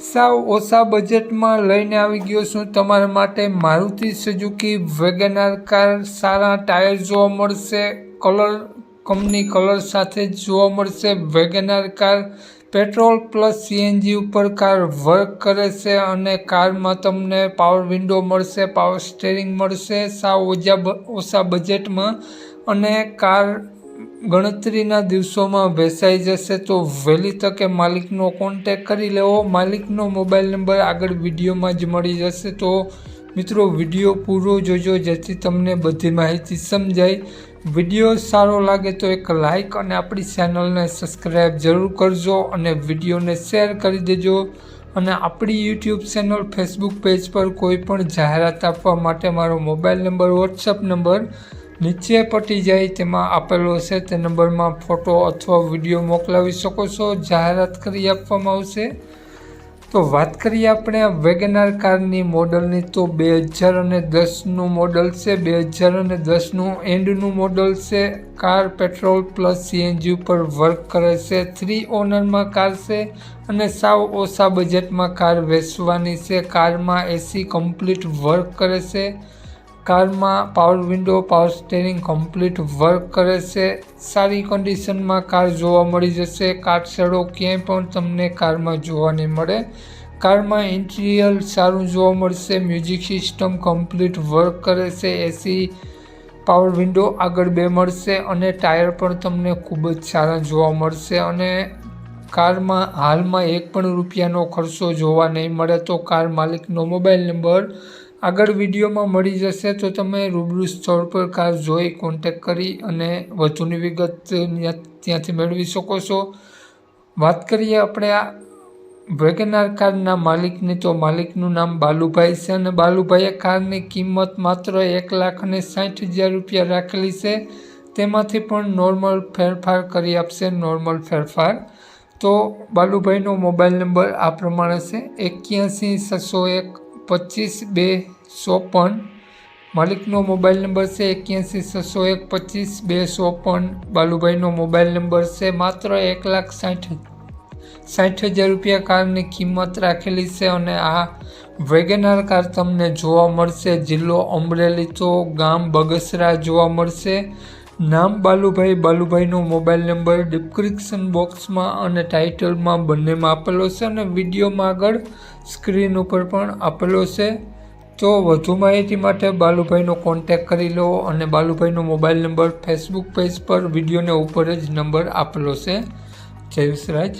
સાવ ઓછા બજેટમાં લઈને આવી ગયો છું. તમારા માટે મારુતિ સુઝુકી વેગેનાર કાર સારા ટાયર જોવા મળશે. કલર કંપની કલર સાથે જોવા મળશે. WagonR car petrol plus CNG ઉપર કાર વર્ક કરે છે અને કારમાં તમને પાવર વિન્ડો મળશે પાવર સ્ટેરિંગ મળશે. સાવ ઓછા ઓછા બજેટમાં અને કાર ગણતરીના દિવસોમાં વેચાઈ જશે તો વહેલી તકે માલિકનો કોન્ટેક કરી લેવો. માલિકનો મોબાઈલ નંબર આગળ વિડીયોમાં જ મળી જશે. તો મિત્રો, વીડિયો પૂરો જોજો, જેથી તમને બધી માહિતી સમજાય. વીડિયો સારો લાગે તો એક લાઈક અને આપણી ચેનલને સબસ્ક્રાઈબ જરૂર કરજો અને વિડીયોને શેર કરી દેજો. અને આપણી યુટ્યુબ ચેનલ ફેસબુક પેજ પર કોઈ પણ જાહેરાત આપવા માટે મારો મોબાઈલ નંબર વોટ્સઅપ નંબર નીચે પટી જાય તેમાં આપેલો છે તે નંબરમાં ફોટો અથવા વીડિયો મોકલાવી શકો છો, જાહેરાત કરી આપવામાં આવશે. તો વાત કરીએ આપણે વેગનાર કારની મોડલની. તો બે હજાર અને દસનું મોડલ છે, બે હજાર અને દસનું એન્ડનું મોડલ છે. કાર પેટ્રોલ પ્લસ સીએનજી ઉપર વર્ક કરે છે. થ્રી ઓનરમાં કાર છે અને સાવ ઓછા બજેટમાં કાર વેચવાની છે. કારમાં એસી કમ્પ્લીટ વર્ક કરે છે. કારમાં power window power steering complete work કરે છે. સારી કન્ડિશનમાં કાર જોવા મળી જશે. કાટછેડો ક્યાંય પણ તમને કારમાં જોવા નહીં મળે. કારમાં ઇન્ટિરિયર સારું જોવા મળશે. મ્યુઝિક સિસ્ટમ કમ્પ્લીટ વર્ક કરે છે. એસી પાવર વિન્ડો આગળ બે મળશે અને ટાયર પણ તમને ખૂબ જ સારા જોવા મળશે. અને કારમાં હાલમાં એક પણ રૂપિયાનો ખર્ચો જોવા નહીં મળે તો કાર માલિકનો મોબાઈલ નંબર આગળ વિડીયોમાં મળી જશે તો તમે રૂબરૂ સ્થળ પર કાર જોઈ કોન્ટેક કરી અને વધુની વિગત ત્યાંથી મેળવી શકો છો. વાત કરીએ આપણે આ વેગનાર કારના માલિકની. તો માલિકનું નામ બાલુભાઈ છે અને બાલુભાઈએ કારની કિંમત માત્ર એક લાખ અને સાઠ હજાર રૂપિયા રાખેલી છે. તેમાંથી પણ નોર્મલ ફેરફાર કરી આપશે નોર્મલ ફેરફાર. તો બાલુભાઈનો મોબાઈલ નંબર આ પ્રમાણે છે. એક્યાસી, છસો એક પચીસ બે ચોપન માલિકનો મોબાઈલ નંબર છે એક્યાસી છસો એક પચીસ બે ચોપન બાલુભાઈનો મોબાઈલ નંબર છે માત્ર એક લાખ સાઠ સાઠ હજાર રૂપિયા કારની કિંમત રાખેલી છે અને આ વેગેનાર કાર તમને જોવા મળશે. જિલ્લો અમરેલી તો ગામ બગસરા જોવા મળશે. નામ બાલુભાઈ, બાલુભાઈનો મોબાઈલ નંબર ડિસ્ક્રિપ્શન બોક્સમાં અને ટાઇટલમાં બંનેમાં આપેલો છે અને વિડીયોમાં આગળ સ્ક્રીન ઉપર પણ આપેલો છે. તો વધુ માહિતી માટે બાલુભાઈનો કોન્ટેક કરી લો અને બાલુભાઈનો મોબાઈલ નંબર ફેસબુક પેજ પર વિડીયોને ઉપર જ નંબર આપેલો છે. જય વિસરાજ